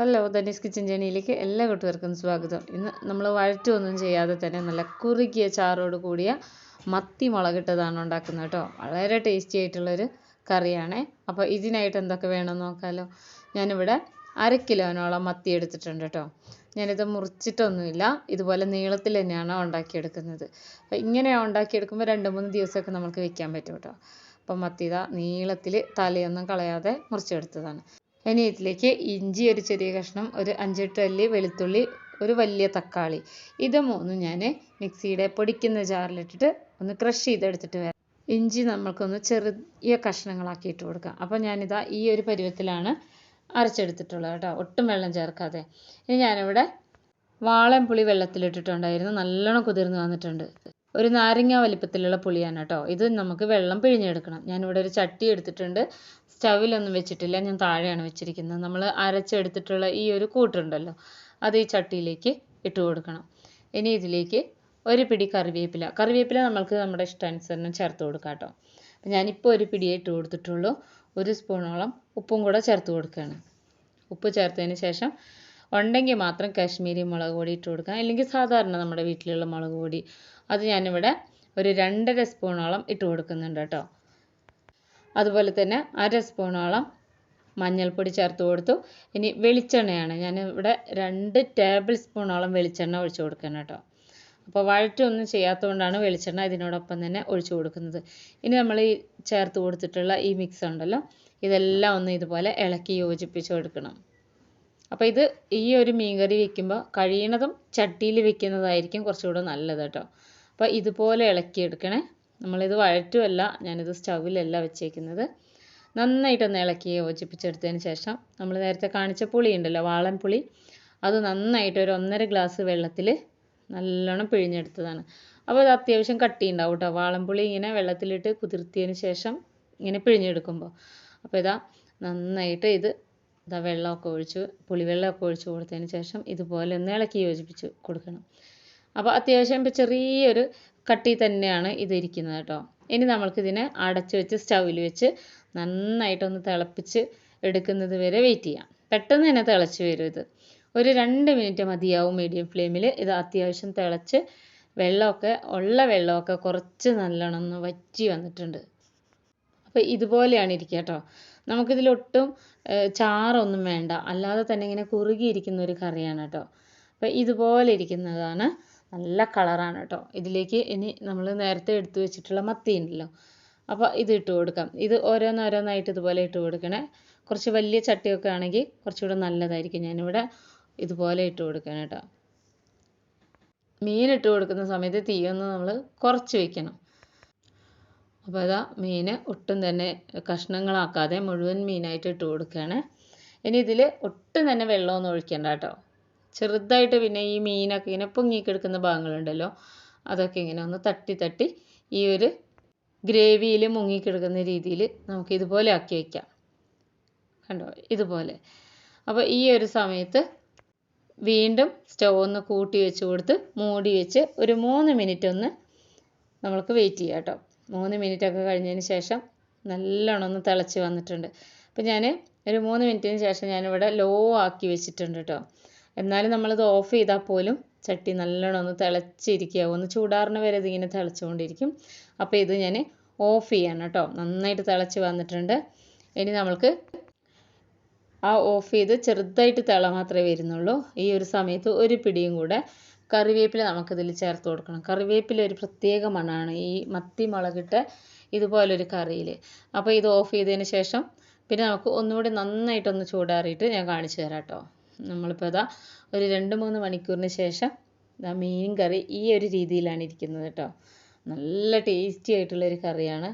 Hello Dhani's kitchen ജേണിയിലേക്ക് എല്ലാ കൂട്ടുകാർക്കും സ്വാഗതം. ഇന്ന് നമ്മൾ വഴറ്റൊന്നും ചെയ്യാതെ തന്നെ നല്ല കുറുകിയ ചാറോട് കൂടിയ മത്തി മുളകിട്ടതാണ് ഉണ്ടാക്കുന്നത് കേട്ടോ. വളരെ ടേസ്റ്റി ആയിട്ടുള്ളൊരു കറിയാണേ. അപ്പോൾ ഇതിനായിട്ട് എന്തൊക്കെ വേണമെന്ന് നോക്കാമല്ലോ ഞാനിവിടെ അര കിലോനോളം മത്തി എടുത്തിട്ടുണ്ട് കേട്ടോ. ഞാനിത് മുറിച്ചിട്ടൊന്നുമില്ല. ഇതുപോലെ നീളത്തിൽ തന്നെയാണ് ഉണ്ടാക്കിയെടുക്കുന്നത്. അപ്പോൾ ഇങ്ങനെ ഉണ്ടാക്കിയെടുക്കുമ്പോൾ രണ്ട് മൂന്ന് ദിവസമൊക്കെ നമുക്ക് വെക്കാൻ പറ്റും കേട്ടോ. അപ്പം മത്തി നീളത്തിൽ തലയൊന്നും കളയാതെ മുറിച്ചെടുത്തതാണ്. ഇനി ഇതിലേക്ക് ഇഞ്ചി ഒരു ചെറിയ കഷ്ണം ഒരു അഞ്ചെട്ട് അല്ലി വെളുത്തുള്ളി ഒരു വലിയ തക്കാളി. ഇത് മൂന്നും ഞാൻ മിക്സിയുടെ പൊടിക്കുന്ന ജാറിലിട്ടിട്ട് ഒന്ന് ക്രഷ് ചെയ്തെടുത്തിട്ട് വരാം ഇഞ്ചി നമ്മൾക്കൊന്ന് ചെറിയ കഷ്ണങ്ങളാക്കി ഇട്ട് കൊടുക്കാം. അപ്പോൾ ഞാനിതാ ഈ ഒരു പരുവത്തിലാണ് അരച്ചെടുത്തിട്ടുള്ളത് കേട്ടോ. ഒട്ടും വെള്ളം ചേർക്കാതെ. ഇനി ഞാനിവിടെ വാളൻപുളി വെള്ളത്തിലിട്ടിട്ടുണ്ടായിരുന്നു. നല്ലോണം കുതിർന്ന് വന്നിട്ടുണ്ട്. ഒരു നാരങ്ങ വലിപ്പത്തിലുള്ള പുളിയാണ് കേട്ടോ. ഇത് നമുക്ക് വെള്ളം പിഴിഞ്ഞെടുക്കണം. ഞാനിവിടെ ഒരു ചട്ടി എടുത്തിട്ടുണ്ട്. സ്റ്റവിലൊന്നും വെച്ചിട്ടില്ല. ഞാൻ താഴെയാണ് വെച്ചിരിക്കുന്നത്. നമ്മൾ അരച്ചെടുത്തിട്ടുള്ള ഈ ഒരു കൂട്ടുണ്ടല്ലോ അത് ഈ ചട്ടിയിലേക്ക് ഇട്ട് കൊടുക്കണം. ഇനി ഇതിലേക്ക് ഒരു പിടി കറിവേപ്പില. കറിവേപ്പില നമ്മൾക്ക് നമ്മുടെ ഇഷ്ടാനുസരണം ചേർത്ത് കൊടുക്കാം കേട്ടോ. അപ്പം ഞാനിപ്പോൾ ഒരു പിടിയേ ഇട്ട് കൊടുത്തിട്ടുള്ളൂ. ഒരു സ്പൂണോളം ഉപ്പും കൂടെ ചേർത്ത് കൊടുക്കുകയാണ്. ഉപ്പ് ചേർത്തതിന് ശേഷം ഉണ്ടെങ്കിൽ മാത്രം കാശ്മീരി മുളക് പൊടി ഇട്ട് കൊടുക്കാം. അല്ലെങ്കിൽ സാധാരണ നമ്മുടെ വീട്ടിലുള്ള മുളക് പൊടി. അത് ഞാനിവിടെ ഒരു രണ്ടര സ്പൂണോളം ഇട്ട് കൊടുക്കുന്നുണ്ട് കേട്ടോ. അതുപോലെ തന്നെ അര സ്പൂണോളം മഞ്ഞൾപ്പൊടി ചേർത്ത് കൊടുത്തു. ഇനി വെളിച്ചെണ്ണയാണ്. ഞാൻ ഇവിടെ രണ്ട് ടേബിൾ സ്പൂണോളം വെളിച്ചെണ്ണ ഒഴിച്ച് കൊടുക്കണം കേട്ടോ. അപ്പോൾ വഴറ്റൊന്നും ചെയ്യാത്തതുകൊണ്ടാണ് വെളിച്ചെണ്ണ ഇതിനോടൊപ്പം തന്നെ ഒഴിച്ച് കൊടുക്കുന്നത്. ഇനി നമ്മൾ ഈ ചേർത്ത് കൊടുത്തിട്ടുള്ള ഈ മിക്സ് ഉണ്ടല്ലോ ഇതെല്ലാം ഒന്ന് ഇതുപോലെ ഇളക്കി യോജിപ്പിച്ച് കൊടുക്കണം. അപ്പോൾ ഇത് ഈ ഒരു മീൻകറി വെക്കുമ്പോൾ കഴിയണതും ചട്ടിയിൽ വെക്കുന്നതായിരിക്കും കുറച്ചുകൂടെ നല്ലത് കേട്ടോ. അപ്പോൾ ഇതുപോലെ ഇളക്കിയെടുക്കണേ. നമ്മളിത് വഴറ്റുമല്ല ഞാനിത് സ്റ്റൗവിലല്ല വെച്ചേക്കുന്നത്. നന്നായിട്ടൊന്ന് ഇളക്കി യോജിപ്പിച്ചെടുത്തതിന് ശേഷം നമ്മൾ നേരത്തെ കാണിച്ച പുളി ഉണ്ടല്ലോ വാളൻ പുളി അത് നന്നായിട്ട് ഒരു ഒന്നര ഗ്ലാസ് വെള്ളത്തിൽ നല്ലോണം പിഴിഞ്ഞെടുത്തതാണ്. അപ്പോൾ ഇത് അത്യാവശ്യം കട്ടി. ഉണ്ടാവും കേട്ടോ വാളൻപുളി ഇങ്ങനെ വെള്ളത്തിലിട്ട് കുതിർത്തിയതിന് ശേഷം ഇങ്ങനെ പിഴിഞ്ഞെടുക്കുമ്പോൾ അപ്പോൾ ഇതാ നന്നായിട്ട് ഇത് ഇതാ വെള്ളമൊക്കെ ഒഴിച്ച് പുളിവെള്ളമൊക്കെ ഒഴിച്ച് കൊടുത്തതിന് ശേഷം ഇതുപോലെ ഒന്ന് ഇളക്കി യോജിപ്പിച്ച് കൊടുക്കണം. അപ്പോൾ അത്യാവശ്യം ഇപ്പോൾ ചെറിയൊരു കട്ടി തന്നെയാണ് ഇത് ഇരിക്കുന്നത് കേട്ടോ. ഇനി നമ്മൾക്കിതിനെ അടച്ചു വെച്ച് സ്റ്റൗവിൽ വെച്ച് നന്നായിട്ടൊന്ന് തിളപ്പിച്ച് എടുക്കുന്നത് വരെ വെയിറ്റ് ചെയ്യാം. പെട്ടെന്ന് തന്നെ തിളച്ച് വരും ഇത്. ഒരു രണ്ട് മിനിറ്റ് മതിയാവും മീഡിയം ഫ്ലെയിമിൽ ഇത് അത്യാവശ്യം തിളച്ച് വെള്ളമൊക്കെ ഉള്ള വെള്ളമൊക്കെ കുറച്ച് നല്ലോണം വറ്റി വന്നിട്ടുണ്ട്. അപ്പോൾ ഇതുപോലെയാണ് ഇരിക്കുക കേട്ടോ. നമുക്കിതിലൊട്ടും ചാറൊന്നും വേണ്ട. അല്ലാതെ തന്നെ ഇങ്ങനെ കുറുകിയിരിക്കുന്ന ഒരു കറിയാണ് കേട്ടോ. അപ്പോൾ ഇതുപോലെ ഇരിക്കുന്നതാണ് നല്ല കളറാണ് കേട്ടോ. ഇതിലേക്ക് ഇനി നമ്മൾ നേരത്തെ എടുത്തു വെച്ചിട്ടുള്ള മത്തി ഉണ്ടല്ലോ. അപ്പോൾ ഇത് ഇട്ട് കൊടുക്കാം. ഇത് ഓരോന്നോരോന്നായിട്ട് ഇതുപോലെ ഇട്ട് കൊടുക്കണേ. കുറച്ച് വലിയ ചട്ടിയൊക്കെ ആണെങ്കിൽ കുറച്ചുകൂടെ നല്ലതായിരിക്കും. ഞാനിവിടെ ഇതുപോലെ ഇട്ട് കൊടുക്കണം കേട്ടോ. മീൻ ഇട്ട് കൊടുക്കുന്ന സമയത്ത് തീയൊന്ന് നമ്മൾ കുറച്ച് വെക്കണം. അപ്പോൾ അതാ മീൻ ഒട്ടും തന്നെ കഷ്ണങ്ങളാക്കാതെ മുഴുവൻ മീനായിട്ട് ഇട്ട് കൊടുക്കുകയാണ് ഇനി ഇതിൽ ഒട്ടും തന്നെ വെള്ളമൊന്നും ഒഴിക്കണ്ട കേട്ടോ. ചെറുതായിട്ട് പിന്നെ ഈ മീനൊക്കെ ഇങ്ങനെ പൊങ്ങിക്കിടക്കുന്ന ഭാഗങ്ങളുണ്ടല്ലോ അതൊക്കെ ഇങ്ങനെ ഒന്ന് തട്ടി തട്ടി ഈ ഒരു ഗ്രേവിയിൽ മുങ്ങിക്കിടക്കുന്ന രീതിയിൽ നമുക്ക് ഇതുപോലെ ആക്കി വയ്ക്കാം. കണ്ടോ? ഇതുപോലെ. അപ്പോൾ ഈ ഒരു സമയത്ത് വീണ്ടും സ്റ്റൗ ഒന്ന് കൂട്ടി വെച്ച് കൊടുത്ത് മൂടി വെച്ച് ഒരു മൂന്ന് മിനിറ്റ് ഒന്ന് നമ്മൾക്ക് വെയിറ്റ് ചെയ്യാം കേട്ടോ. മൂന്ന് മിനിറ്റ് ഒക്കെ കഴിഞ്ഞതിന് ശേഷം നല്ലോണം ഒന്ന് തിളച്ച് വന്നിട്ടുണ്ട്. അപ്പോൾ ഞാൻ ഒരു മൂന്ന് മിനിറ്റിന് ശേഷം ഞാനിവിടെ ലോ ആക്കി വെച്ചിട്ടുണ്ട് കേട്ടോ. എന്നാലും നമ്മളത് ഓഫ് ചെയ്താൽ പോലും ചട്ടി നല്ലോണം ഒന്ന് തിളച്ചിരിക്കുക ഒന്ന് ചൂടാറിന് വരെ ഇതിങ്ങനെ തിളച്ചുകൊണ്ടിരിക്കും. അപ്പോൾ ഇത് ഞാൻ ഓഫ് ചെയ്യാണ് കേട്ടോ നന്നായിട്ട് തിളച്ച് വന്നിട്ടുണ്ട്. ഇനി നമ്മൾക്ക് ആ ഓഫ് ചെയ്ത് ചെറുതായിട്ട് തിള മാത്രമേ വരുന്നുള്ളൂ. ഈ ഒരു സമയത്ത് ഒരു പിടിയും കൂടെ കറിവേപ്പില നമുക്കിതിൽ ചേർത്ത് കൊടുക്കണം. കറിവേപ്പില ഒരു പ്രത്യേക മണമാണ്. ഈ മത്തി മുളകിട്ട് ഇതുപോലൊരു കറിയിൽ അപ്പോൾ ഇത് ഓഫ് ചെയ്തതിന് ശേഷം പിന്നെ നമുക്ക് ഒന്നുകൂടി നന്നായിട്ടൊന്ന് ചൂടാറിയിട്ട് ഞാൻ കാണിച്ചു തരാം കേട്ടോ നമ്മളിപ്പോൾ ഇതാ ഒരു രണ്ട് മൂന്ന് മണിക്കൂറിന് ശേഷം ഇതാ മീൻ കറി ഈ ഒരു രീതിയിലാണ് ഇരിക്കുന്നത് കേട്ടോ. നല്ല ടേസ്റ്റി ആയിട്ടുള്ളൊരു കറിയാണ്.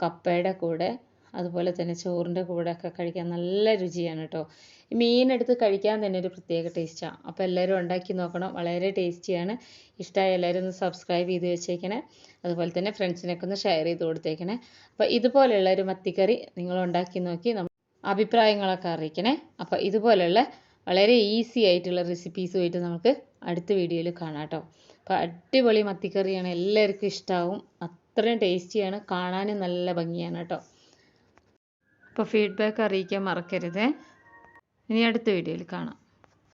കപ്പയുടെ കൂടെ അതുപോലെ തന്നെ ചോറിന്റെ കൂടെ ഒക്കെ കഴിക്കാൻ നല്ല രുചിയാണ് കേട്ടോ. മീനെടുത്ത് കഴിക്കാൻ തന്നെ ഒരു പ്രത്യേക ടേസ്റ്റാണ് അപ്പോൾ എല്ലാവരും ഉണ്ടാക്കി നോക്കണം. വളരെ ടേസ്റ്റിയാണ് ഇഷ്ടമായ എല്ലാവരും ഒന്ന് സബ്സ്ക്രൈബ് ചെയ്ത് വെച്ചേക്കണേ. അതുപോലെ തന്നെ ഫ്രണ്ട്സിനൊക്കെ ഒന്ന് ഷെയർ ചെയ്ത് കൊടുത്തേക്കണേ. അപ്പോൾ ഇതുപോലെയുള്ള ഒരു മത്തിക്കറി നിങ്ങൾ ഉണ്ടാക്കി നോക്കി അഭിപ്രായങ്ങളൊക്കെ അറിയിക്കണേ. അപ്പോൾ ഇതുപോലെയുള്ള വളരെ ഈസി ആയിട്ടുള്ള റെസിപ്പീസുമായിട്ട് നമുക്ക് അടുത്ത വീഡിയോയിൽ കാണാം കേട്ടോ അപ്പോൾ അടിപൊളി മത്തിക്കറിയാണ് എല്ലാവർക്കും ഇഷ്ടമാവും അത്രയും ടേസ്റ്റിയാണ് കാണാനും നല്ല ഭംഗിയാണ് കേട്ടോ അപ്പോൾ ഫീഡ്ബാക്ക് അറിയിക്കാൻ മറക്കരുത്. ഇനി അടുത്ത വീഡിയോയിൽ കാണാം.